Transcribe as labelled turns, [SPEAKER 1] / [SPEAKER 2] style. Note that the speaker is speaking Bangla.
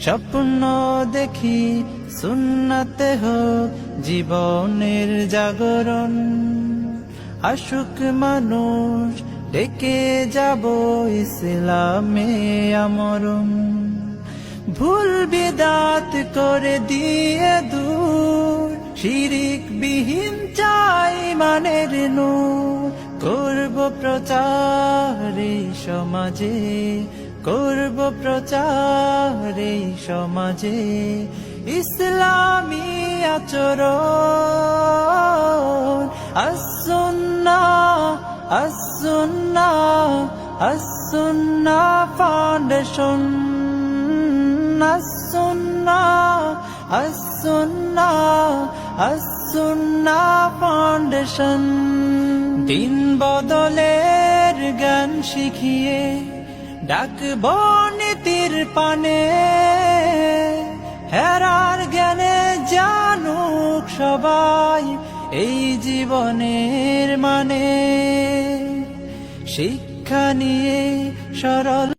[SPEAKER 1] স্বপ্ন দেখি সুন্নতে হোক জীবনের জাগরণ। আশুক মানুষ ডেকে যাব ইসলামে আমরণ। ভুল বিদাত করে দিয়ে দূর, শিরিক বিহীন চাই মানের নূর। করব প্রচার সমাজে করব প্রচার এই সমাজে ইসলামী আচরণ। আসুন্না আসুন্না আসুন্না ফাউন্ডেশন আসুন্না আসুন্না আসুন্না ফাউন্ডেশন দিন বদলের জ্ঞান শিখিয়ে ডাকব নীতির পানে হেরার জ্ঞানে জানুক সবাই এই জীবনের মানে। শিক্ষা নিয়ে সরল